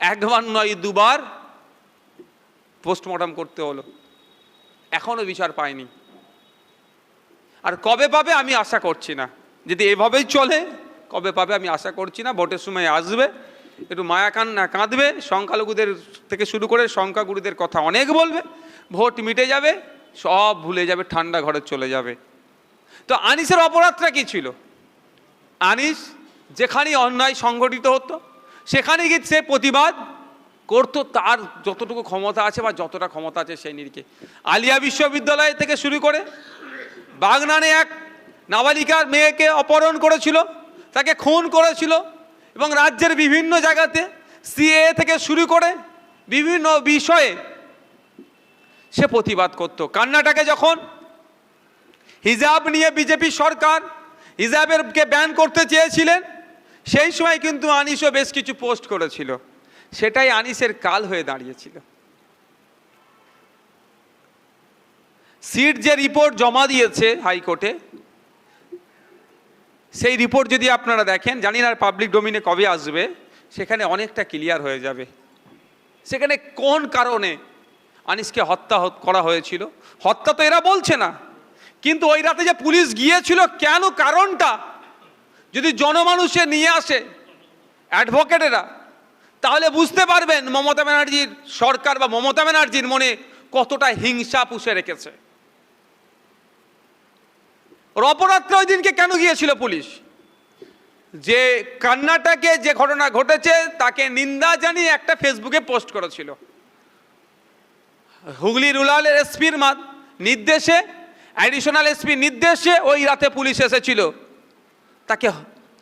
একবার নয়, দুবার পোস্টমর্টম করতে হলো। এখনও বিচার পায়নি আর কবে পাবে আমি আশা করছি না। যদি এভাবেই চলে, কবে পাবে আমি আশা করছি না। ভোটের সময় আসবে, একটু মায়া কান্না কাঁদবে, সংখ্যালঘুদের থেকে শুরু করে সংখ্যাগুরুদের কথা অনেক বলবে, ভোট মিটে যাবে, সব ভুলে যাবে, ঠান্ডা ঘরে চলে যাবে। তো আনিসের অপরাধটা কি ছিল? আনিস যেখানেই অন্যায় সংগঠিত হতো সেখানে গিয়ে সে প্রতিবাদ করতো, তার যতটুকু ক্ষমতা আছে বা যতটা ক্ষমতা আছে সেই নিরিখে। আলিয়া বিশ্ববিদ্যালয় থেকে শুরু করে বাগনানে এক নাবালিকার মেয়েকে অপহরণ করেছিল, তাকে খুন করেছিল এবং রাজ্যের বিভিন্ন জায়গাতে সিএ থেকে শুরু করে বিভিন্ন বিষয়ে সে প্রতিবাদ করত। কর্ণাটকে যখন হিজাব নিয়ে বিজেপি সরকার হিজাবেরকে ব্যান করতে চেয়েছিলেন সেই সময় কিন্তু আনিসও বেশ কিছু পোস্ট করেছিল। সেটাই আনিসের কাল হয়ে দাঁড়িয়েছিল। সিট যে রিপোর্ট জমা দিয়েছে হাইকোর্টে, সেই রিপোর্ট যদি আপনারা দেখেন, জানি না পাবলিক ডোমিনে কবে আসবে, সেখানে অনেকটা ক্লিয়ার হয়ে যাবে। সেখানে কোন কারণে আনিসকে হত্যা করা হয়েছিল? হত্যা তো এরা বলছে না। কিন্তু ওই রাতে যে পুলিশ গিয়েছিল, কেন কারণটা? যদি জনমানুষে নিয়ে আসে অ্যাডভোকেটেরা, তাহলে বুঝতে পারবেন মমতা ব্যানার্জির সরকার বা মমতা ব্যানার্জির মনে কতটা হিংসা পুষে রেখেছে। ওর অপরাধটা ওই দিনকে কেন গিয়েছিল পুলিশ? যে কর্ণাটকে যে ঘটনা ঘটেছে, তাকে নিন্দা জানিয়ে একটা ফেসবুকে পোস্ট করেছিল। হুগলি রুরালের এসপির নির্দেশে, অ্যাডিশনাল এসপির নির্দেশে ওই রাতে পুলিশ এসেছিল। তাকে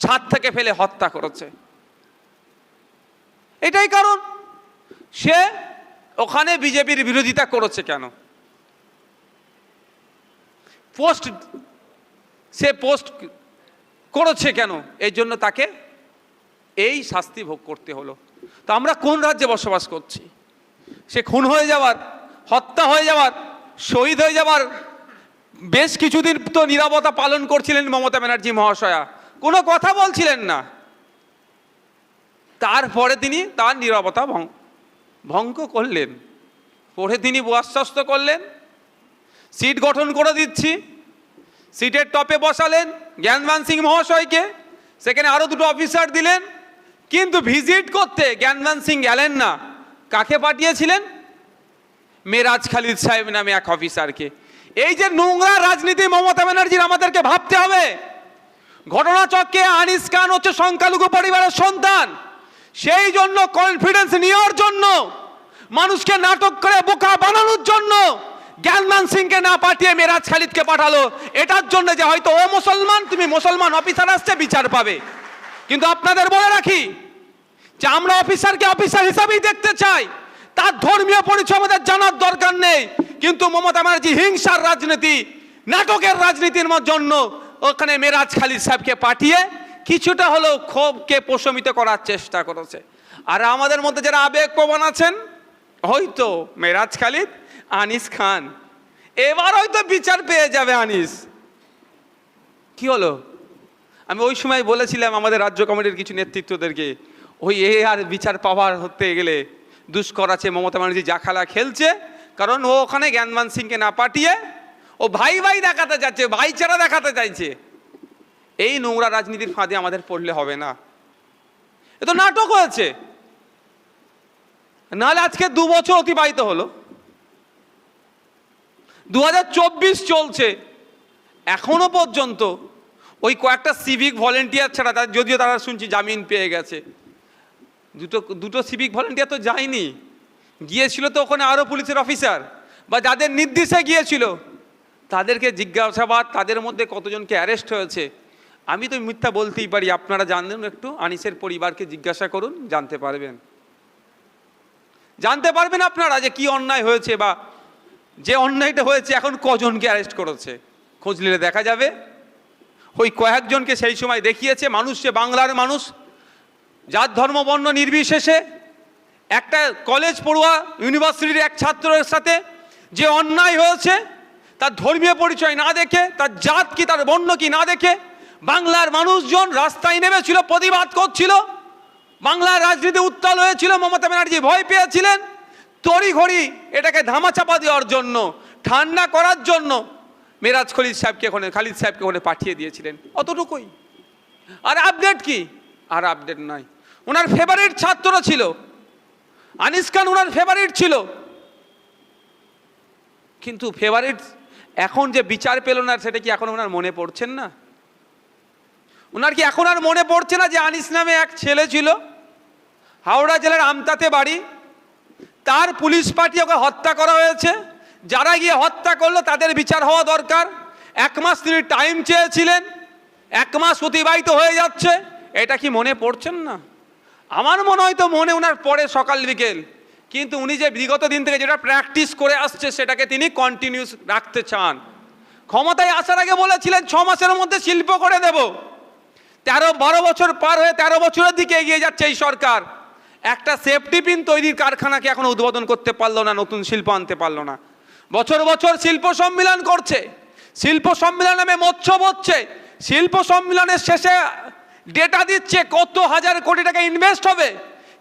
ছাদ থেকে ফেলে হত্যা করেছে। এটাই কারণ। সে ওখানে বিজেপির বিরোধিতা করেছে কেন? পোস্ট, সে পোস্ট করেছে কেন? এই জন্য তাকে এই শাস্তি ভোগ করতে হলো। তো আমরা কোন রাজ্যে বসবাস করছি? সে খুন হয়ে যাওয়ার, হত্যা হয়ে যাওয়ার, শহীদ হয়ে যাওয়ার, বেশ কিছুদিন তো নিরাপত্তা পালন করছিলেন মমতা ব্যানার্জি মহাশয়া। কোনো কথা বলছিলেন না। তারপরে তিনি তার নিরাপত্তা ভং- ভঙ্গ করলেন। পরে তিনি আশ্বস্ত করলেন। সিট গঠন করে দিচ্ছি। সিটের টপে বসালেন জ্ঞানবান সিং মহাশয়কে। সেখানে আরও দুটো অফিসার দিলেন। কিন্তু ভিজিট করতে জ্ঞানবান সিং গেলেন না। কাকে পাঠিয়েছিলেন? মেরাজ খালিদ সাহেব নামে এক অফিসারকে। এই যে নোংরা রাজনীতি মমতা ব্যানার্জির আমাদেরকে ভাবতে হবে। ঘটনাচক্রে আনিস খান হচ্ছে সংখ্যালঘু পরিবারের সন্তান। সেই জন্য কনফিডেন্স নেওয়ার জন্য, মানুষকে নাটক করে বোকা বানানোর জন্য জ্ঞানমান সিংকে না পাঠিয়ে মেরাজ খালিদকে পাঠালো। এটার জন্য যে হয়তো ও মুসলমান, তুমি মুসলমান অফিসার আসছে, বিচার পাবে। কিন্তু আপনাদের বলে রাখি যে আমরা অফিসারকে অফিসার হিসাবেই দেখতে চাই। তার ধর্মীয় পরিচয় আমাদের জানার দরকার নেই। কিন্তু মমতা ব্যানার্জি হিংসার রাজনীতি, নাটকের রাজনীতির জন্য ওখানে মেরাজ খালিদ সাহেবকে পাঠিয়ে কিছুটা হলেও ক্ষোভকে প্রশমিত করার চেষ্টা করেছে। আর আমাদের মধ্যে যারা আবেগ প্রবণ আছেন, হয়তো মেরাজ খালিদ, আনিস খান, এবার হয়তো বিচার পেয়ে যাবে আনিস। কি হলো? আমি ওই সময় বলেছিলাম আমাদের রাজ্য কমিটির কিছু নেতৃত্বদেরকে, ওই এ আর বিচার পাওয়ার হতে গেলে দুষ্কর আছে, মমতা ব্যানার্জি যা খেলা খেলছে, কারণ ও ওখানে জ্ঞানমান সিংকে না পাঠিয়ে ও ভাই ভাই দেখাতে যাচ্ছে ভাইচারা দেখাতে চাইছে। এই নোংরা রাজনীতির ফাঁদে আমাদের পড়লে হবে না। এ তো নাটক হয়েছে। নাহলে আজকে দু বছর অতিবাহিত হলো। দু হাজার চব্বিশ চলছে। এখনও পর্যন্ত ওই কয়েকটা সিভিক ভলেন্টিয়ার ছাড়া তার যদিও তারা শুনছি জামিন পেয়ে গেছে। দুটো দুটো সিভিক ভলেন্টিয়ার তো যায়নি। গিয়েছিল তো ওখানে আরও পুলিশের অফিসার বা যাদের নির্দেশে গিয়েছিল। তাদেরকে জিজ্ঞাসাবাদ, তাদের মধ্যে কতজনকে অ্যারেস্ট হয়েছে, আমি তো মিথ্যা বলতেই পারি, আপনারা জানেন একটু, আনিসের পরিবারকে জিজ্ঞাসা করুন, জানতে পারবেন। জানতে পারবেন আপনারা যে কি অন্যায় হয়েছে বা যে অন্যায়টা হয়েছে, এখন কজনকে অ্যারেস্ট করেছে? খোঁজ নিলে দেখা যাবে। ওই কয়েকজনকে সেই সময় দেখিয়েছে, মানুষ যে বাংলার মানুষ, যার ধর্মবর্ণ নির্বিশেষে, একটা কলেজ পড়ুয়া ইউনিভার্সিটির এক ছাত্রের সাথে যে অন্যায় হয়েছে তার ধর্মীয় পরিচয় না দেখে, তার জাত কি, তার বর্ণ কি না দেখে, বাংলার মানুষজন রাস্তায় নেমেছিল, প্রতিবাদ করছিল। বাংলার রাজনীতি উত্তাল হয়েছিল, মমতা ব্যানার্জি ভয় পেয়েছিলেন। তড়ি ঘড়ি এটাকে ধামাচাপা দেওয়ার জন্য, ঠান্ডা করার জন্য মেরাজ খলিদ সাহেবকে ওখানে, খালিদ সাহেবকে ওখানে পাঠিয়ে দিয়েছিলেন। অতটুকুই। আর আপডেট কি? আর আপডেট নয়। ওনার ফেভারিট ছাত্র ছিল। আনিস খান ওনার ফেভারিট ছিল। কিন্তু ফেভারিট এখন যে বিচার পেল না, সেটা কি এখন ওনার মনে পড়ছেন না? ওনার কি এখন আর মনে পড়ছে না যে আনিস নামে এক ছেলে ছিল? হাওড়া জেলার আমতাতে বাড়ি। তার পুলিশ পার্টি ওকে হত্যা করা হয়েছে। যারা গিয়ে হত্যা করল, তাদের বিচার হওয়া দরকার। এক মাস তিনি টাইম চেয়েছিলেন। এক মাস অতিবাহিত হয়ে যাচ্ছে। এটা কি মনে পড়ছেন না? আমার মনে হয় তো মনে ওনার পরে সকাল বিকেল। কিন্তু উনি যে বিগত দিন থেকে যেটা প্র্যাকটিস করে আসছে, সেটাকে তিনি কন্টিনিউস রাখতে চান। ক্ষমতায় আসার আগে বলেছিলেন, ছ মাসের মধ্যে শিল্প করে দেব। তেরো, বারো বছর পার হয়ে তেরো বছরের দিকে এগিয়ে যাচ্ছে এই সরকার। একটা সেফটি পিন তৈরির কারখানাকে এখনও উদ্বোধন করতে পারল না, নতুন শিল্প আনতে পারল না। বছর বছর শিল্প সম্মিলন করছে। শিল্প সম্মিলন নামে মৎস্য হচ্ছে শিল্প সম্মিলনের শেষে ডেটা দিচ্ছে কত হাজার কোটি টাকা ইনভেস্ট হবে।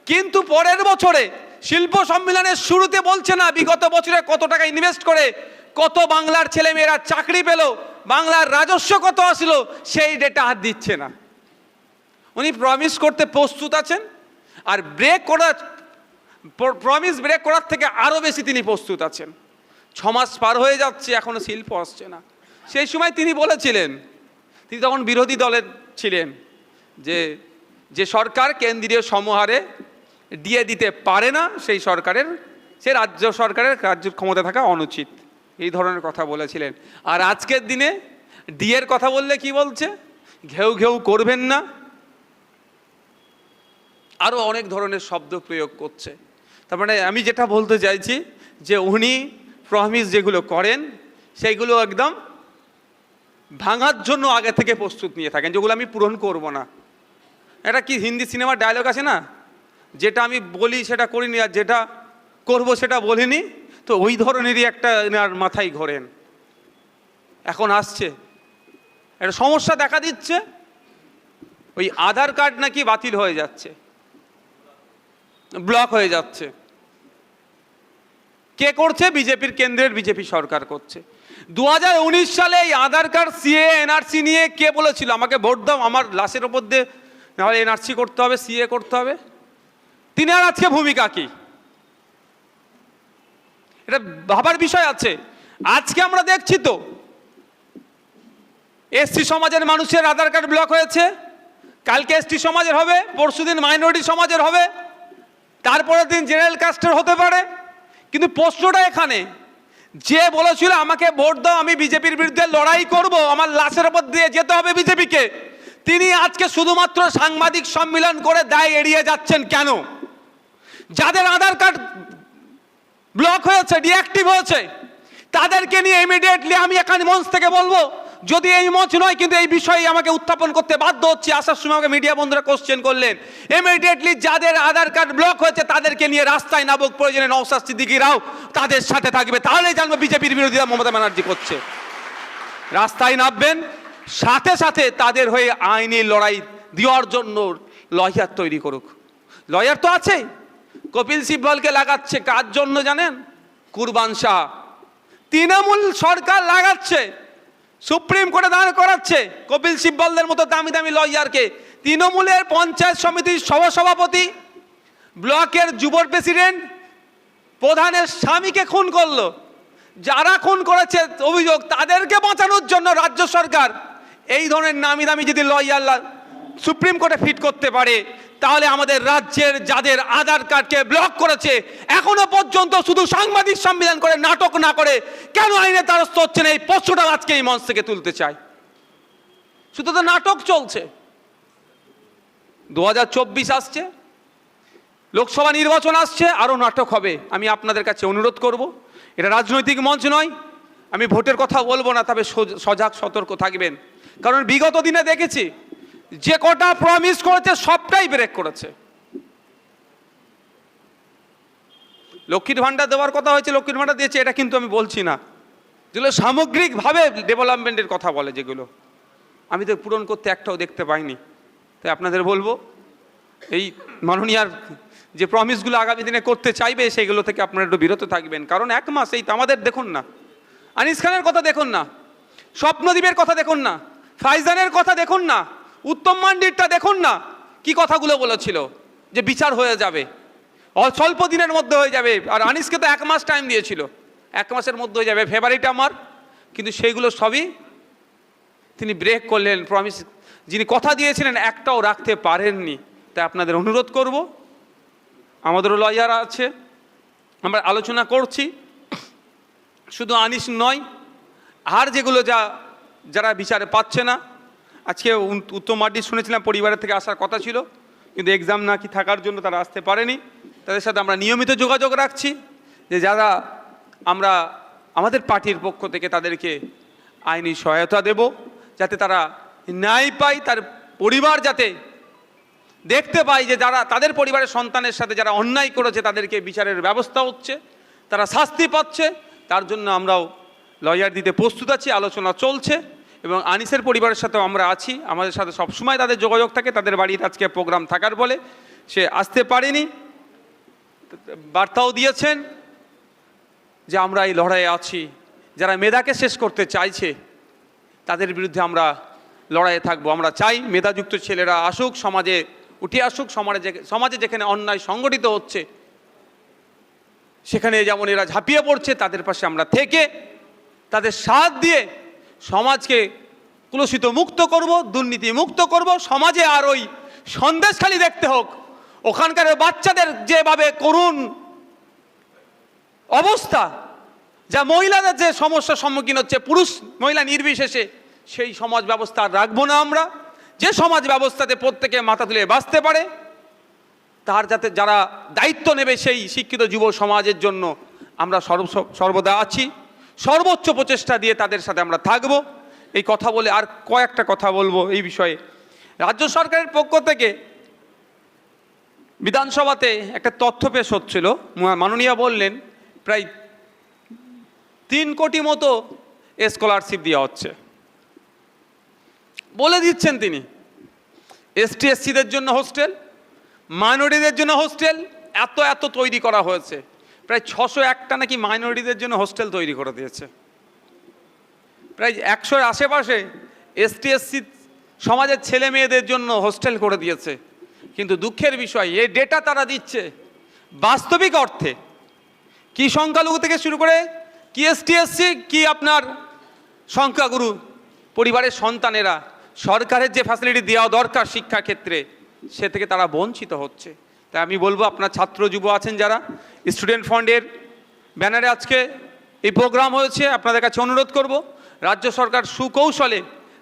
কিন্তু পরের বছরে শিল্প সম্মেলনের শুরুতে বলছে না বিগত বছরে কত টাকা ইনভেস্ট করে, কত বাংলার ছেলেমেয়েরা চাকরি পেল, বাংলার রাজস্ব কত আসলো, সেই ডেটা হাত দিচ্ছে না। উনি প্রমিস করতে প্রস্তুত আছেন, আর ব্রেক করার প্রমিস ব্রেক করার থেকে আরও বেশি তিনি প্রস্তুত আছেন। ছ মাস পার হয়ে যাচ্ছে এখনও শিল্প আসছে না। সেই সময় তিনি বলেছিলেন, তিনি তখন বিরোধী দলের ছিলেন, যে যে সরকার কেন্দ্রীয় সমহারে দিয়ে দিতে পারে না সেই সরকারের, সে রাজ্য সরকারের রাজ্য ক্ষমতা থাকা অনুচিত। এই ধরনের কথা বলেছিলেন। আর আজকের দিনে ডিয়ের কথা বললে কি বলছে? ঘেউ ঘেউ করবেন না। আরও অনেক ধরনের শব্দ প্রয়োগ করছে। তার মানে আমি যেটা বলতে চাইছি যে উনি প্রমিস যেগুলো করেন, সেইগুলো একদম ভাঙার জন্য আগে থেকে প্রস্তুত নিয়ে থাকেন, যেগুলো আমি পূরণ করব না। এটা কি হিন্দি সিনেমার ডায়লগ আছে না? যেটা আমি বলি সেটা করিনি আর যেটা করব সেটা বলিনি, তো ওই ধরনেরই একটা এনার মাথায় ঘোরেন। এখন আসছে। একটা সমস্যা দেখা দিচ্ছে, ওই আধার কার্ড নাকি বাতিল হয়ে যাচ্ছে, ব্লক হয়ে যাচ্ছে। কে করছে? বিজেপির কেন্দ্রের বিজেপি সরকার করছে। দু হাজার উনিশ সালে এই আধার কার্ড সিএ, এনআরসি নিয়ে কে বলেছিল, আমাকে ভোট দাও, আমার লাশের ওপর দিয়ে, নাহলে এনআরসি করতে হবে, সিএ করতে হবে? তিনি আর আজকে ভূমিকা কি? এটা ভাবার বিষয় আছে। আজকে আমরা দেখছি তো এসসি সমাজের মানুষের আধার কার্ড ব্লক হয়েছে। কালকে এসটি সমাজের হবে পরশুদিন মাইনরিটি সমাজের হবে। তারপরের দিন জেনারেল কাস্টের হতে পারে। কিন্তু প্রশ্নটা এখানে, যে বলেছিল, আমাকে ভোট দাও, আমি বিজেপির বিরুদ্ধে লড়াই করব, আমার লাশের ওপর দিয়ে যেতে হবে বিজেপিকে। তিনি আজকে শুধুমাত্র সাংবাদিক সম্মেলন করে দায় এড়িয়ে যাচ্ছেন কেন? যাদের আধার কার্ড ব্লক হয়েছে, ডিঅ্যাক্টিভ হয়েছে, তাদেরকে নিয়ে ইমিডিয়েটলি আমি এখানে মঞ্চ থেকে বলব, যদি এই মঞ্চ নয়, কিন্তু এই বিষয়ে আমাকে উত্থাপন করতে বাধ্য হচ্ছে, আসার সময় আমাকে মিডিয়া বন্ধুরা কোশ্চেন করলেন। ইমিডিয়েটলি যাদের আধার কার্ড ব্লক হয়েছে, তাদেরকে নিয়ে রাস্তায় নাবক প্রয়োজনে নৌসাদ সিদ্দিকিরাও তাদের সাথে থাকবে। তাহলেই জানব বিজেপির বিরোধীরা মমতা ব্যানার্জি করছে। রাস্তায় নামবেন, সাথে সাথে তাদের হয়ে আইনি লড়াই, দেওয়ার জন্য লয়ার তৈরি করুক। লয়ার তো আছেই। কপিল সিব্বলকে লাগাচ্ছে কার জন্য জানেন? কুরবান শাহ। তৃণমূল সরকার লাগাচ্ছে, সুপ্রিম কোর্টে দাঁড় করাচ্ছে কপিল সিব্বলদের মতো দামি দামি লয়ারকে। তৃণমূলের পঞ্চায়েত সমিতির সহসভাপতি, ব্লকের যুব প্রেসিডেন্ট, প্রধানের স্বামীকে খুন করল। যারা খুন করেছে অভিযোগ তাদেরকে বাঁচানোর জন্য রাজ্য সরকার। এই ধরনের নামি দামি যদি লয়ার সুপ্রিম কোর্টে ফিট করতে পারে, তাহলে আমাদের রাজ্যের যাদের আধার কার্ডকে ব্লক করেছে, এখনও পর্যন্ত শুধু সাংবাদিক সম্মেলন করে, নাটক না করে, কেন আইনে দ্বারস্থ হচ্ছেন এই প্রশ্নটা আজকে এই মঞ্চ থেকে তুলতে চাই। শুধু তো নাটক চলছে। দু হাজার চব্বিশ আসছে, লোকসভা নির্বাচন আসছে আরও নাটক হবে। আমি আপনাদের কাছে অনুরোধ করব, এটা রাজনৈতিক মঞ্চ নয়, আমি ভোটের কথা বলব না, তবে সজ- সজাগ সতর্ক থাকবেন। কারণ বিগত দিনে দেখেছি যে কটা প্রমিস করেছে, সবটাই ব্রেক করেছে। লক্ষ্মীর ভাণ্ডার দেওয়ার কথা হয়েছে, লক্ষ্মীর ভাণ্ডার দিয়েছে, এটা কিন্তু আমি বলছি না। যেগুলো সামগ্রিকভাবে ডেভেলপমেন্টের কথা বলে যেগুলো। আমি তো পূরণ করতে একটাও দেখতে পাইনি। তাই আপনাদের বলব, এই মাননীয়ার যে প্রমিসগুলো আগামী দিনে করতে চাইবে সেগুলো থেকে আপনারা একটু বিরত থাকবেন। কারণ এক মাস, এই তো আমাদের দেখুন না। আনিস খানের কথা দেখুন না। স্বপ্নদ্বীপের কথা দেখুন না। ফাইজানের কথা দেখুন না। উত্তম মান্ডিরটা দেখুন না। কি কথাগুলো বলেছিল? যে বিচার হয়ে যাবে। অ- স্বল্প দিনের মধ্যে হয়ে যাবে। আর আনিসকে তো এক মাস টাইম দিয়েছিল। এক মাসের মধ্যে হয়ে যাবে। ফেভারিট আমার। কিন্তু সেইগুলো সবই তিনি ব্রেক করলেন প্রমিস যিনি কথা দিয়েছিলেন, একটাও রাখতে পারেননি। তাই আপনাদের অনুরোধ করব। আমাদেরও লয়ার আছে। আমরা আলোচনা করছি। শুধু আনিস নয়, আর যেগুলো যা যারা বিচারে পাচ্ছে না আজকে উত্তম মার্ডি শুনেছিলাম, পরিবারের থেকে আসার কথা ছিল, কিন্তু এক্সাম নাকি থাকার জন্য তারা আসতে পারেনি। তাদের সাথে আমরা নিয়মিত যোগাযোগ রাখছি যে যারা আমরা আমাদের পার্টির পক্ষ থেকে তাদেরকে আইনি সহায়তা দেব, যাতে তারা ন্যায় পায়, তার পরিবার যাতে দেখতে পাই যে যারা তাদের পরিবারের সন্তানের সাথে যারা অন্যায় করেছে, তাদেরকে বিচারের ব্যবস্থা হচ্ছে, তারা শাস্তি পাচ্ছে, তার জন্য আমরাও লয়ার দিতে প্রস্তুত আছি, আলোচনা চলছে। এবং আনিসের পরিবারের সাথেও আমরা আছি। আমাদের সাথে সবসময় তাদের যোগাযোগ থাকে, তাদের বাড়িতে আজকে প্রোগ্রাম থাকার বলে। সে আসতে পারেনি। বার্তাও দিয়েছেন যে আমরা এই লড়াইয়ে আছি। যারা মেধাকে শেষ করতে চাইছে, তাদের বিরুদ্ধে আমরা লড়াইয়ে থাকব। আমরা চাই মেধাযুক্ত ছেলেরা আসুক, সমাজে উঠে আসুক, সমাজে সমাজে যেখানে অন্যায় সংগঠিত হচ্ছে, সেখানে যেমন এরা ঝাঁপিয়ে পড়ছে, তাদের পাশে আমরা থেকে তাদের সাথ দিয়ে সমাজকে কুলসিত মুক্ত করব, দুর্নীতি মুক্ত করব, সমাজে আর ওই সন্দেশখালি দেখতে হোক। ওখানকার বাচ্চাদের যেভাবে করুণ অবস্থা, যা মহিলাদের যে সমস্যার সম্মুখীন হচ্ছে, পুরুষ মহিলা নির্বিশেষে, সেই সমাজ ব্যবস্থা রাখব না আমরা। যে সমাজ ব্যবস্থাতে প্রত্যেকে মাথা তুলে বাঁচতে পারে, তার যাতে যারা দায়িত্ব নেবে সেই শিক্ষিত যুব সমাজের জন্য আমরা সর্ব, সর্বদা আছি। সর্বোচ্চ প্রচেষ্টা দিয়ে তাদের সাথে আমরা থাকব। এই কথা বলে আর কয়েকটা কথা বলব এই বিষয়ে। রাজ্য সরকারের পক্ষ থেকে বিধানসভাতে একটা তথ্য পেশ হচ্ছিল। মাননীয়া বললেন, প্রায় তিন কোটি মতো স্কলারশিপ দেওয়া হচ্ছে। বলে দিচ্ছেন তিনি এসটি এসসিদের জন্য হোস্টেল, মাইনরিটিদের জন্য হোস্টেল, এত এত তৈরি করা হয়েছে। প্রায় ছশো একটা নাকি মাইনরিটিদের জন্য হোস্টেল তৈরি করে দিয়েছে। প্রায় একশোর আশেপাশে এসটি এসসি সমাজের ছেলে মেয়েদের জন্য হোস্টেল করে দিয়েছে। কিন্তু দুঃখের বিষয়, এই ডেটা তারা দিচ্ছে বাস্তবিক অর্থে। কি সংখ্যালঘু থেকে শুরু করে কি এসটি এসসি কি আপনার সংখ্যাগুরু পরিবারের সন্তানেরা সরকারের যে ফ্যাসিলিটি দেওয়া দরকার শিক্ষাক্ষেত্রে সে থেকে তারা বঞ্চিত হচ্ছে। তাই আমি বলব, আপনার ছাত্র যুব আছেন যারা, স্টুডেন্ট ফান্ডের ব্যানারে আজকে এই প্রোগ্রাম হয়েছে, আপনাদের কাছে অনুরোধ করব, রাজ্য সরকার সুকৌশলে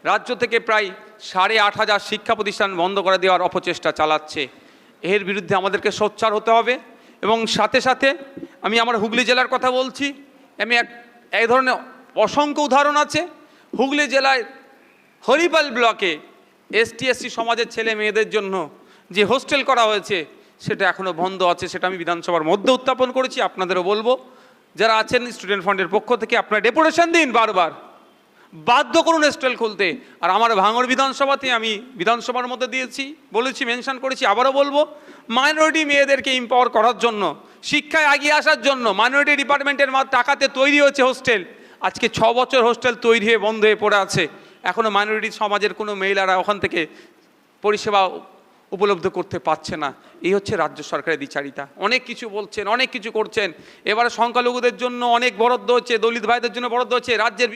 রাজ্য থেকে প্রায় সাড়ে আট হাজার শিক্ষা প্রতিষ্ঠান বন্ধ করে দেওয়ার অপচেষ্টা চালাচ্ছে। এর বিরুদ্ধে আমাদেরকে সোচ্চার হতে হবে এবং সাথে সাথে আমি আমার হুগলি জেলার কথা বলছি, আমি এক, এই ধরনের অসংখ্য উদাহরণ আছে। হুগলি জেলায় হরিপাল ব্লকে এসটি এসসি সমাজের ছেলে মেয়েদের জন্য যে হোস্টেল করা হয়েছে সেটা এখনও বন্ধ আছে, সেটা আমি বিধানসভার মধ্যে উত্থাপন করেছি, আপনাদেরও বলব। যারা আছেন স্টুডেন্ট ফান্ডের পক্ষ থেকে, আপনারা ডেপুটেশন দিন বারবার। বাধ্য করুন হোস্টেল খুলতে। আর আমার ভাঙড় বিধানসভাতে আমি বিধানসভার মধ্যে দিয়েছি, বলেছি মেনশন করেছি, আবারও বলব মাইনরিটি মেয়েদেরকে ইম্পাওয়ার করার জন্য, শিক্ষায় এগিয়ে আসার জন্য মাইনরিটি ডিপার্টমেন্টের মা টাকাতে তৈরি হয়েছে হোস্টেল আজকে ছ বছর হোস্টেল তৈরি হয়ে বন্ধ হয়ে পড়ে আছে। এখনও মাইনরিটি সমাজের কোনো মহিলারা ওখান থেকে পরিষেবা উপলব্ধ করতে পারছে না। এই হচ্ছে রাজ্য সরকারের দ্বিচারিতা অনেক কিছু বলছেন, অনেক কিছু করছেন। এবারে সংখ্যালঘুদের জন্য অনেক বরাদ্দ হচ্ছে, দলিত ভাইদের জন্য বরাদ্দ হচ্ছে, রাজ্যের